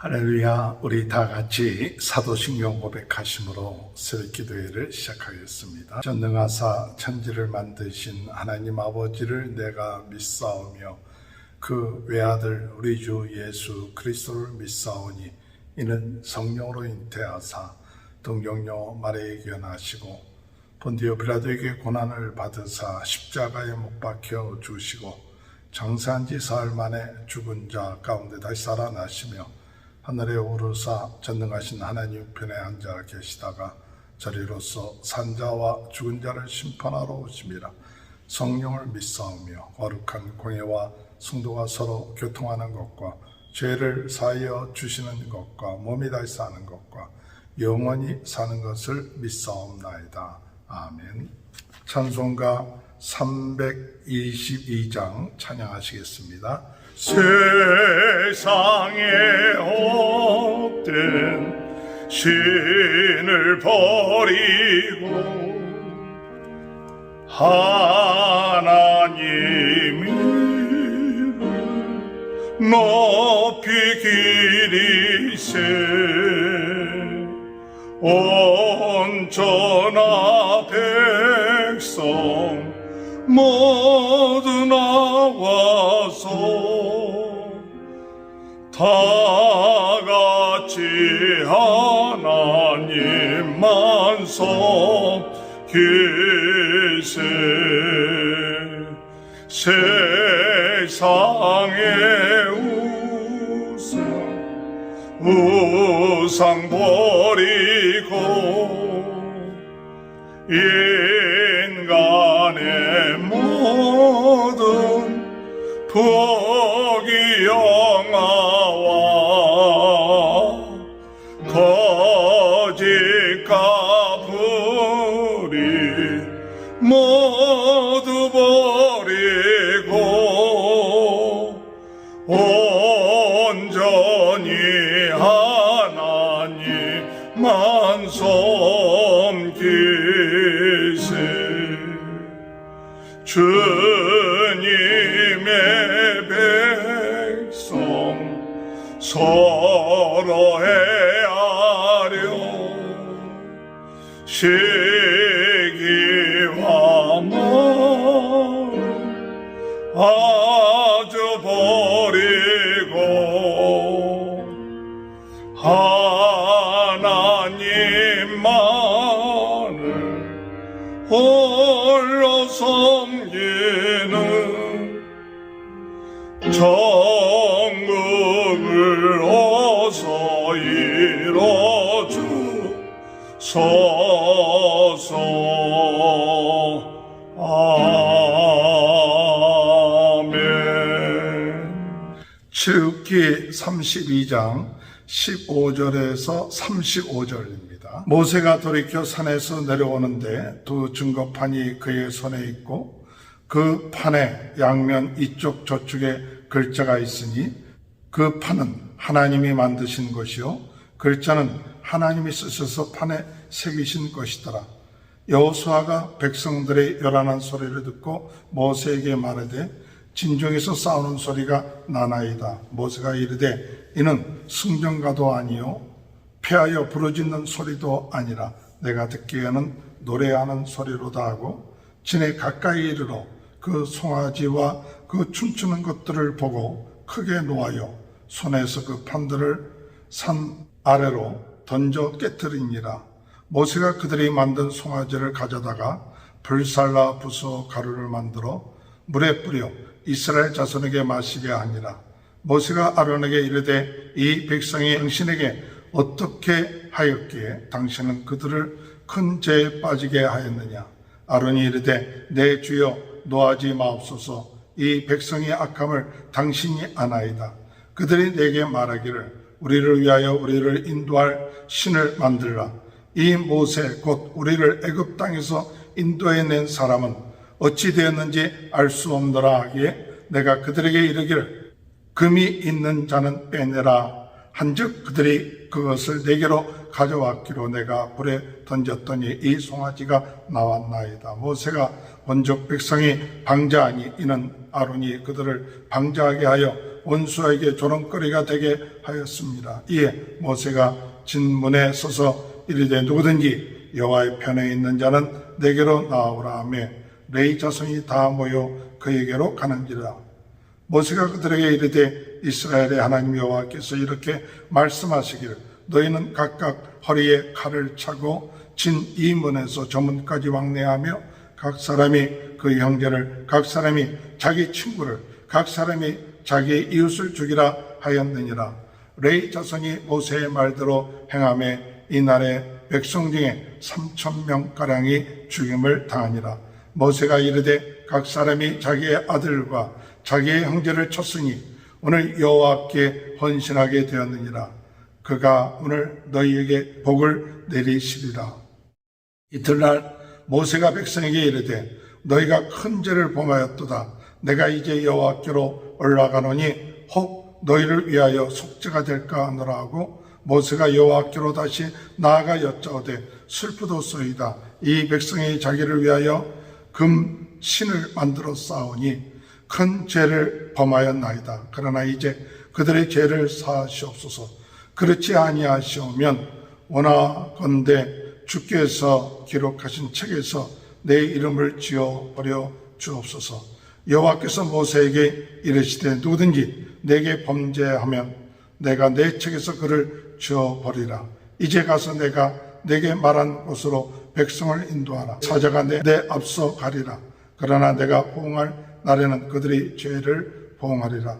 할렐루야, 우리 다 같이 사도신경 고백하심으로 새벽 기도회를 시작하겠습니다. 전능하사 천지를 만드신 하나님 아버지를 내가 믿사오며 그 외아들 우리 주 예수 그리스도를 믿사오니 이는 성령으로 잉태하사 동경녀 마리에 견하시고 본디오 빌라도에게 고난을 받으사 십자가에 못 박혀 주시고 장사한 지 사흘 만에 죽은 자 가운데 다시 살아나시며 하늘에 오르사 전능하신 하나님 편에 앉아 계시다가 저리로서 산자와 죽은 자를 심판하러 오심이라 성령을 믿사오며 거룩한 공예와 성도가 서로 교통하는 것과 죄를 사하여 주시는 것과 몸이 다시 사는 것과 영원히 사는 것을 믿사옵나이다. 아멘. 찬송가 322장 찬양하시겠습니다. 세상에 헛된 신을 버리고 하나님이 높이 기리세 온전한 백성 모두 나와서 다 같이 하나님만 섬기세 세상의 우상 우상 버리고 인간의 모든 복이 거짓과 불이 모두 버리고 온전히 하나님만 섬기세 주님의 백성 서로 헤아려 시기와 말 아주 버리고 하나님만을 홀로 섬기는 정국을 어서 이뤄주 소서 아멘 출기 32장 15절에서 35절입니다. 모세가 돌이켜 산에서 내려오는데 두 증거판이 그의 손에 있고 그 판에 양면 이쪽 저쪽에 글자가 있으니 그 판은 하나님이 만드신 것이요 글자는 하나님이 쓰셔서 판에 새기신 것이더라. 여호수아가 백성들의 요란한 소리를 듣고 모세에게 말하되 진중에서 싸우는 소리가 나나이다. 모세가 이르되 이는 승전가도 아니요 패하여 부르짖는 소리도 아니라 내가 듣기에는 노래하는 소리로다 하고 진에 가까이 이르러 그 송아지와 그 춤추는 것들을 보고 크게 놓아요 손에서 그 판들을 산 아래로 던져 깨뜨리니라. 모세가 그들이 만든 송아지를 가져다가 불살라 부서 가루를 만들어 물에 뿌려 이스라엘 자손에게 마시게 하니라. 모세가 아론에게 이르되 이 백성이 당신에게 어떻게 하였기에 당신은 그들을 큰 죄에 빠지게 하였느냐? 아론이 이르되 내 주여 노하지 마옵소서. 이 백성의 악함을 당신이 아나이다. 그들이 내게 말하기를 우리를 위하여 우리를 인도할 신을 만들라 이 모세 곧 우리를 애굽 땅에서 인도해 낸 사람은 어찌 되었는지 알 수 없노라 하기에 내가 그들에게 이르기를 금이 있는 자는 빼내라 한즉 그들이 그것을 내게로 가져왔기로 내가 불에 던졌더니 이 송아지가 나왔나이다. 모세가 원족 백성이 방자하니 이는 아론이 그들을 방자하게 하여 원수에게 조롱거리가 되게 하였습니다. 이에 모세가 진문에 서서 이르되 누구든지 여호와의 편에 있는 자는 내게로 나오라 하며 레이 자손이 다 모여 그에게로 가는지라 모세가 그들에게 이르되 이스라엘의 하나님 여호와께서 이렇게 말씀하시기를 너희는 각각 허리에 칼을 차고 진 이 문에서 저 문까지 왕래하며 각 사람이 그 형제를 각 사람이 자기 친구를 각 사람이 자기 이웃을 죽이라 하였느니라. 레이 자손이 모세의 말대로 행함에 이날에 백성 중에 삼천 명가량이 죽임을 당하니라. 모세가 이르되 각 사람이 자기의 아들과 자기의 형제를 쳤으니 오늘 여호와께 헌신하게 되었느니라. 그가 오늘 너희에게 복을 내리시리라. 이튿날 모세가 백성에게 이르되 너희가 큰 죄를 범하였도다. 내가 이제 여호와께로 올라가노니 혹 너희를 위하여 속죄가 될까 하노라 하고 모세가 여호와께로 다시 나아가 여짜오되 슬프도소이다. 이 백성이 자기를 위하여 금 신을 만들어 싸우니 큰 죄를 범하였나이다. 그러나 이제 그들의 죄를 사하시옵소서. 그렇지 아니하시오면 원하건대 주께서 기록하신 책에서 내 이름을 지어 버려 주옵소서. 여호와께서 모세에게 이르시되 누구든지 내게 범죄하면 내가 내 책에서 그를 지어 버리라. 이제 가서 내가 내게 말한 곳으로 백성을 인도하라. 사자가 내, 내 앞서 가리라. 그러나 내가 보응할 날에는 그들이 죄를 보응하리라.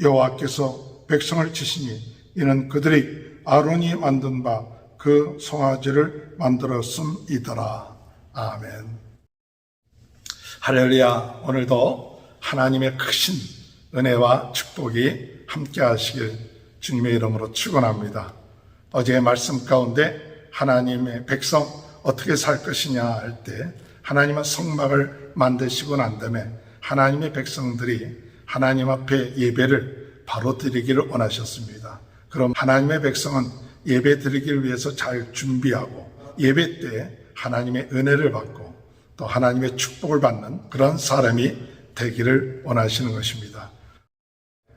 여호와께서 백성을 치시니 이는 그들이 아론이 만든 바 그 송아지를 만들었음이더라. 아멘. 할렐루야. 오늘도 하나님의 크신 은혜와 축복이 함께 하시길 주님의 이름으로 축원합니다. 어제의 말씀 가운데 하나님의 백성 어떻게 살 것이냐 할 때 하나님은 성막을 만드시고 난 다음에 하나님의 백성들이 하나님 앞에 예배를 바로 드리기를 원하셨습니다. 그럼 하나님의 백성은 예배 드리기를 위해서 잘 준비하고 예배 때 하나님의 은혜를 받고 또 하나님의 축복을 받는 그런 사람이 되기를 원하시는 것입니다.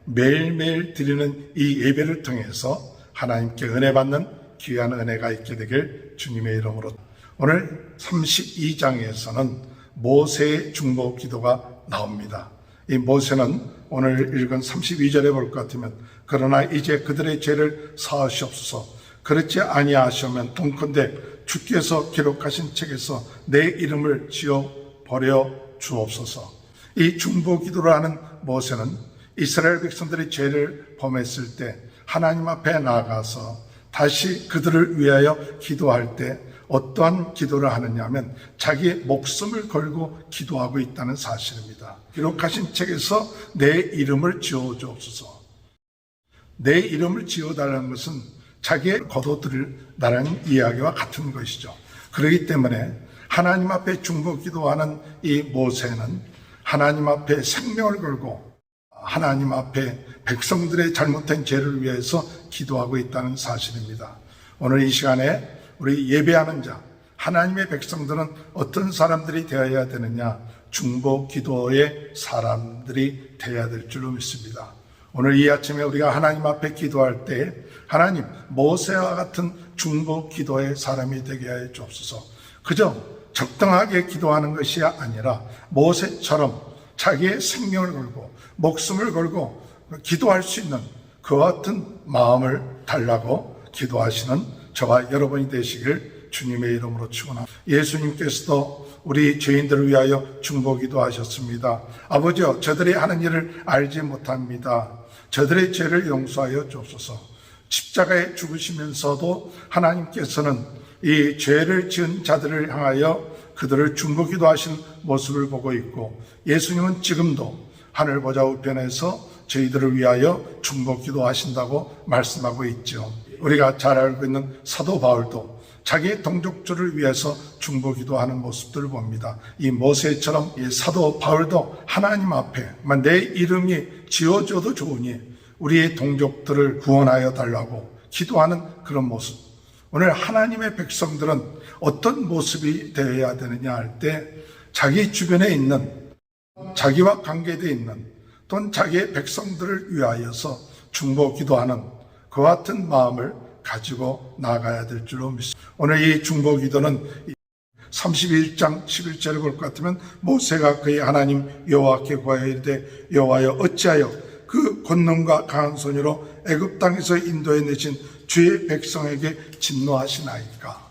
매일매일 드리는 이 예배를 통해서 하나님께 은혜 받는 귀한 은혜가 있게 되길 주님의 이름으로 오늘 32장에서는 모세의 중보 기도가 나옵니다. 이 모세는 오늘 읽은 32절에 볼 것 같으면 그러나 이제 그들의 죄를 사하시옵소서 그렇지 아니하시면 동컨대 주께서 기록하신 책에서 내 이름을 지어 버려 주옵소서 이 중보 기도를 하는 모세는 이스라엘 백성들이 죄를 범했을 때 하나님 앞에 나가서 다시 그들을 위하여 기도할 때 어떠한 기도를 하느냐 하면 자기의 목숨을 걸고 기도하고 있다는 사실입니다. 기록하신 책에서 내 이름을 지어 주옵소서. 내 이름을 지어달라는 것은 자기의 거둬들일다는 이야기와 같은 것이죠. 그렇기 때문에 하나님 앞에 중보 기도하는 이 모세는 하나님 앞에 생명을 걸고 하나님 앞에 백성들의 잘못된 죄를 위해서 기도하고 있다는 사실입니다. 오늘 이 시간에 우리 예배하는 자, 하나님의 백성들은 어떤 사람들이 되어야 되느냐? 중보 기도의 사람들이 되어야 될 줄로 믿습니다. 오늘 이 아침에 우리가 하나님 앞에 기도할 때 하나님 모세와 같은 중보 기도의 사람이 되게 하여 주옵소서. 그저 적당하게 기도하는 것이 아니라 모세처럼 자기의 생명을 걸고 목숨을 걸고 기도할 수 있는 그와 같은 마음을 달라고 기도하시는 저와 여러분이 되시길 주님의 이름으로 축원합니다. 예수님께서도 우리 죄인들을 위하여 중보기도 하셨습니다. 아버지여 저들이 하는 일을 알지 못합니다. 저들의 죄를 용서하여 주옵소서. 십자가에 죽으시면서도 하나님께서는 이 죄를 지은 자들을 향하여 그들을 중보기도 하신 모습을 보고 있고 예수님은 지금도 하늘 보좌 우편에서 저희들을 위하여 중보기도 하신다고 말씀하고 있죠. 우리가 잘 알고 있는 사도 바울도 자기의 동족들을 위해서 중보기도 하는 모습들을 봅니다. 이 모세처럼 이 사도 바울도 하나님 앞에 내 이름이 지어져도 좋으니 우리의 동족들을 구원하여 달라고 기도하는 그런 모습. 오늘 하나님의 백성들은 어떤 모습이 되어야 되느냐 할 때 자기 주변에 있는 자기와 관계되어 있는 또는 자기의 백성들을 위하여서 중보 기도하는 그 같은 마음을 가지고 나가야 될 줄로 믿습니다. 오늘 이 중보 기도는 31장 11절을 볼 것 같으면 모세가 그의 하나님 여호와께 구하여 이르되 여호와여 어찌하여 그 권능과 강한 손으로 애굽 땅에서 인도해 내신 주의 백성에게 진노하시나이까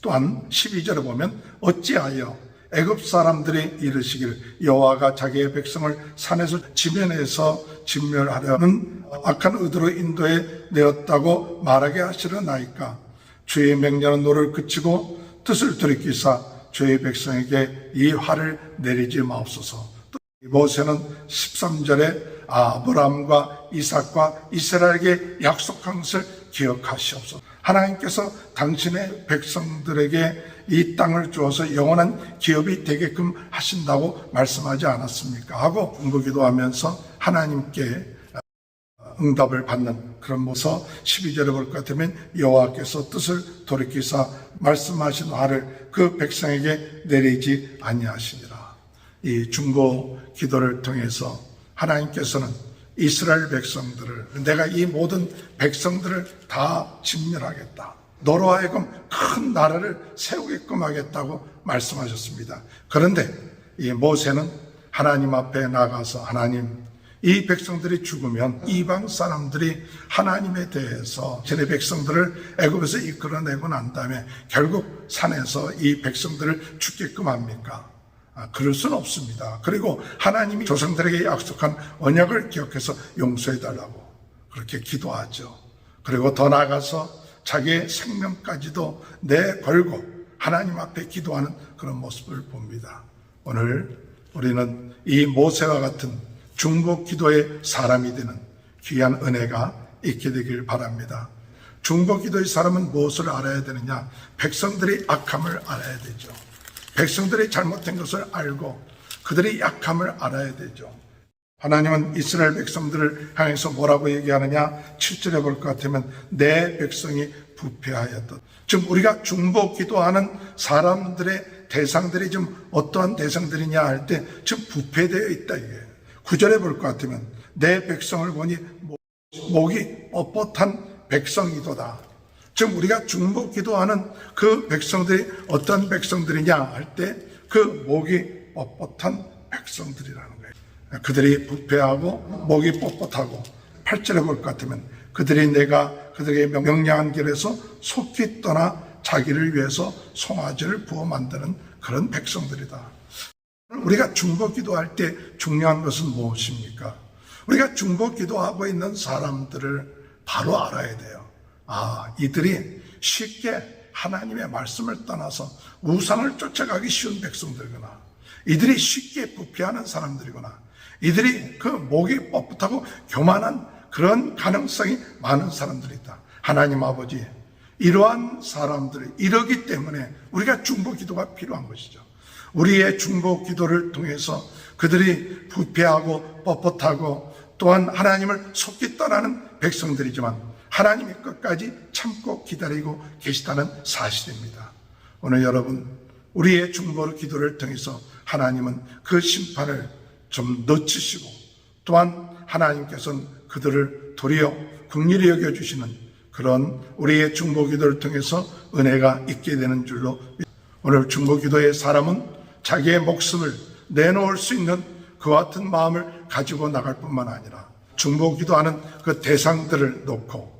또한 12절에 보면 어찌하여 애굽 사람들이 이르시길 여호와가 자기의 백성을 산에서 지면에서 진멸하려는 악한 의도로 인도해 내었다고 말하게 하시려나이까 주의 명령은 노를 그치고 뜻을 돌이키사 주의 백성에게 이 화를 내리지 마옵소서 또 모세는 13절에 아브라함과 이삭과 이스라엘에게 약속한 것을 기억하시옵소서. 하나님께서 당신의 백성들에게 이 땅을 주어서 영원한 기업이 되게끔 하신다고 말씀하지 않았습니까? 하고 공부기도 하면서 하나님께 응답을 받는 그런 모습 12절에 볼 것 같으면 여호와께서 뜻을 돌이키사 말씀하신 화를 그 백성에게 내리지 아니하시니라. 이 중보 기도를 통해서 하나님께서는 이스라엘 백성들을 내가 이 모든 백성들을 다 진멸하겠다. 너로 하여금 큰 나라를 세우게끔 하겠다고 말씀하셨습니다. 그런데 이 모세는 하나님 앞에 나가서 하나님 이 백성들이 죽으면 이방 사람들이 하나님에 대해서 제 백성들을 애굽에서 이끌어내고 난 다음에 결국 산에서 이 백성들을 죽게끔 합니까? 아, 그럴 수는 없습니다. 그리고 하나님이 조상들에게 약속한 언약을 기억해서 용서해 달라고 그렇게 기도하죠. 그리고 더 나아가서 자기의 생명까지도 내걸고 하나님 앞에 기도하는 그런 모습을 봅니다. 오늘 우리는 이 모세와 같은 중보 기도의 사람이 되는 귀한 은혜가 있게 되길 바랍니다. 중보 기도의 사람은 무엇을 알아야 되느냐? 백성들이 악함을 알아야 되죠. 백성들이 잘못된 것을 알고 그들의 약함을 알아야 되죠. 하나님은 이스라엘 백성들을 향해서 뭐라고 얘기하느냐? 7절에 볼 것 같으면 내 백성이 부패하였다. 지금 우리가 중보 기도하는 사람들의 대상들이 좀 어떠한 대상들이냐 할 때 지금 부패되어 있다 이게. 9절에 볼 것 같으면 내 백성을 보니 목이 뻣뻣한 백성이도다. 지금 우리가 중보 기도하는 그 백성들이 어떤 백성들이냐 할 때 그 목이 뻣뻣한 백성들이라는 거예요. 그들이 부패하고 목이 뻣뻣하고 8절에 볼 것 같으면 그들이 내가 그들에게 명령한 길에서 속히 떠나 자기를 위해서 송아지를 부어 만드는 그런 백성들이다. 우리가 중보 기도할 때 중요한 것은 무엇입니까? 우리가 중보 기도하고 있는 사람들을 바로 알아야 돼요. 아, 이들이 쉽게 하나님의 말씀을 떠나서 우상을 쫓아가기 쉬운 백성들이구나. 이들이 쉽게 부패하는 사람들이구나. 이들이 그 목이 뻣뻣하고 교만한 그런 가능성이 많은 사람들이다. 하나님 아버지, 이러한 사람들, 이러기 때문에 우리가 중보 기도가 필요한 것이죠. 우리의 중보 기도를 통해서 그들이 부패하고 뻣뻣하고 또한 하나님을 속기 떠나는 백성들이지만 하나님이 끝까지 참고 기다리고 계시다는 사실입니다. 오늘 여러분, 우리의 중보 기도를 통해서 하나님은 그 심판을 좀 늦추시고 또한 하나님께서는 그들을 도리어 긍휼히 여겨주시는 그런 우리의 중보 기도를 통해서 은혜가 있게 되는 줄로 오늘 중보 기도의 사람은 자기의 목숨을 내놓을 수 있는 그 같은 마음을 가지고 나갈 뿐만 아니라 중보 기도하는 그 대상들을 놓고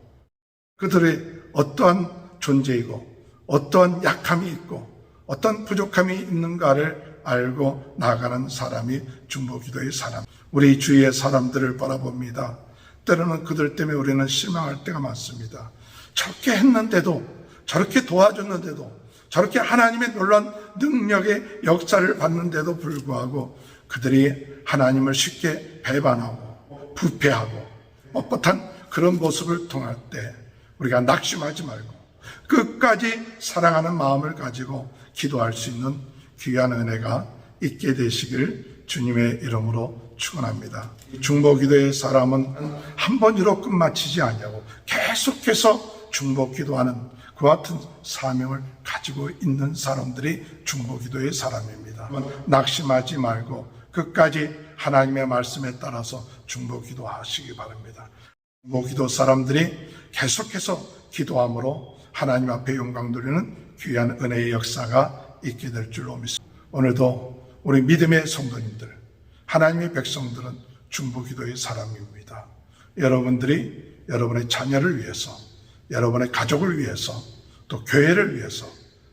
그들의 어떠한 존재이고 어떠한 약함이 있고 어떤 부족함이 있는가를 알고 나가는 사람이 중보 기도의 사람. 우리 주위의 사람들을 바라봅니다. 때로는 그들 때문에 우리는 실망할 때가 많습니다. 저렇게 했는데도 저렇게 도와줬는데도 저렇게 하나님의 놀란 능력의 역사를 받는데도 불구하고 그들이 하나님을 쉽게 배반하고 부패하고 뻣뻣한 그런 모습을 통할 때 우리가 낙심하지 말고 끝까지 사랑하는 마음을 가지고 기도할 수 있는 귀한 은혜가 있게 되시길 주님의 이름으로 축원합니다. 중보 기도의 사람은 한 번으로 끝마치지 않냐고 계속해서 중보 기도하는 그 같은 사명을 가지고 있는 사람들이 중보 기도의 사람입니다. 낙심하지 말고 끝까지 하나님의 말씀에 따라서 중보 기도하시기 바랍니다. 중보 기도 사람들이 계속해서 기도함으로 하나님 앞에 영광 돌리는 귀한 은혜의 역사가 있게 될 줄로 믿습니다. 오늘도 우리 믿음의 성도님들, 하나님의 백성들은 중보 기도의 사람입니다. 여러분들이 여러분의 자녀를 위해서, 여러분의 가족을 위해서, 또 교회를 위해서,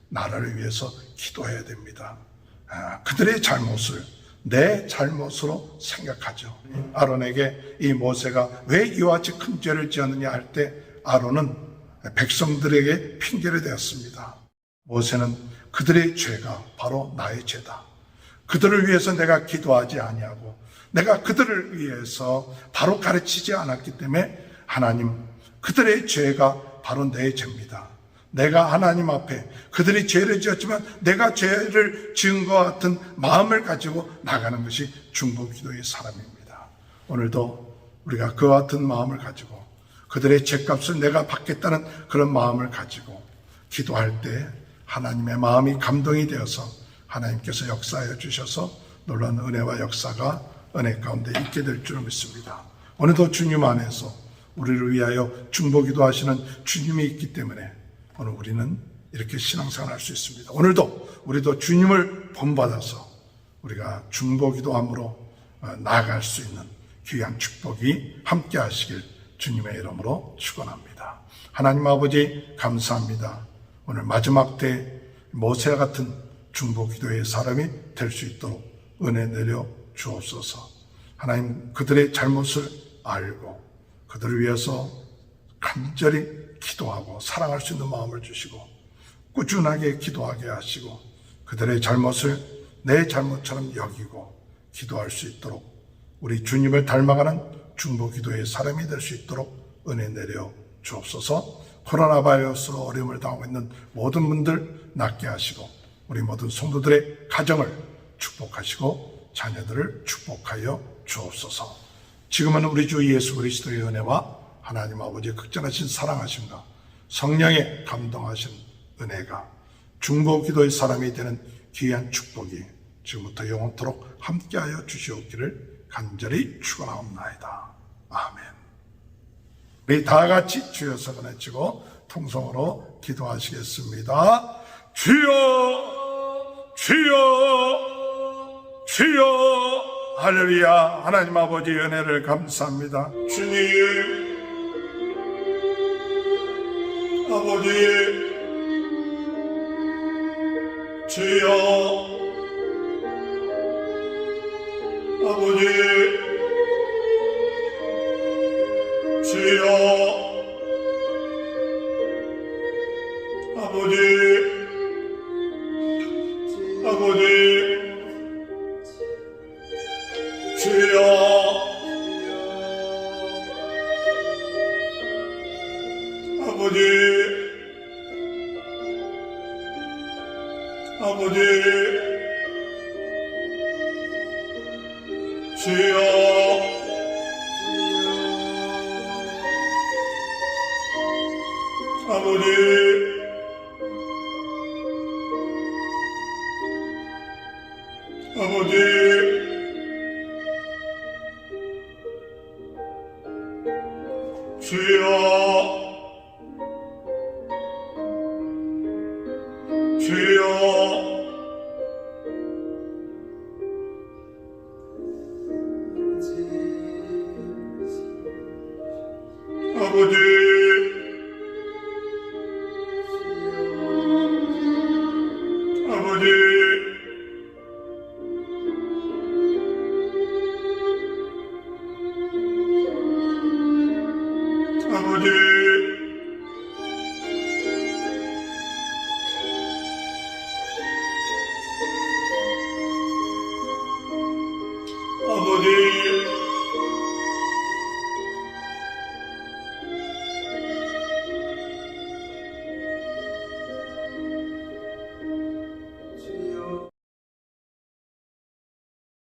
나라를 위해서 기도해야 됩니다. 아, 그들의 잘못을 내 잘못으로 생각하죠. 아론에게 이 모세가 왜 이와 같이 큰 죄를 지었느냐 할 때 아론은 백성들에게 핑계를 대었습니다. 모세는 그들의 죄가 바로 나의 죄다. 그들을 위해서 내가 기도하지 아니하고 내가 그들을 위해서 바로 가르치지 않았기 때문에 하나님 그들의 죄가 바로 내 죄입니다. 내가 하나님 앞에 그들이 죄를 지었지만 내가 죄를 지은 것 같은 마음을 가지고 나가는 것이 중보 기도의 사람입니다. 오늘도 우리가 그와 같은 마음을 가지고 그들의 죄값을 내가 받겠다는 그런 마음을 가지고 기도할 때 하나님의 마음이 감동이 되어서 하나님께서 역사하여 주셔서 놀라운 은혜와 역사가 은혜 가운데 있게 될 줄 믿습니다. 오늘도 주님 안에서 우리를 위하여 중보기도 하시는 주님이 있기 때문에 오늘 우리는 이렇게 신앙생활 할 수 있습니다. 오늘도 우리도 주님을 본받아서 우리가 중보기도함으로 어, 나아갈 수 있는 귀한 축복이 함께 하시길 주님의 이름으로 축원합니다. 하나님 아버지 감사합니다. 오늘 마지막 때 모세 같은 중보기도의 사람이 될 수 있도록 은혜 내려 주옵소서. 하나님 그들의 잘못을 알고 그들을 위해서 간절히 기도하고 사랑할 수 있는 마음을 주시고 꾸준하게 기도하게 하시고 그들의 잘못을 내 잘못처럼 여기고 기도할 수 있도록 우리 주님을 닮아가는 중보 기도의 사람이 될 수 있도록 은혜 내려 주옵소서. 코로나 바이러스로 어려움을 당하고 있는 모든 분들 낫게 하시고 우리 모든 성도들의 가정을 축복하시고 자녀들을 축복하여 주옵소서. 지금은 우리 주 예수 그리스도의 은혜와 하나님 아버지의 극전하신 사랑하심과 성령의 감동하신 은혜가 중보 기도의 사람이 되는 귀한 축복이 지금부터 영원토록 함께하여 주시옵기를 간절히 축원하옵나이다. 아멘. 우리 다 같이 주여 서근해 치고 통성으로 기도하시겠습니다. 주여, 주여, 주여. 할렐루야. 하나님 아버지 은혜를 감사합니다. 주님, 아버지, 주여, 아버지,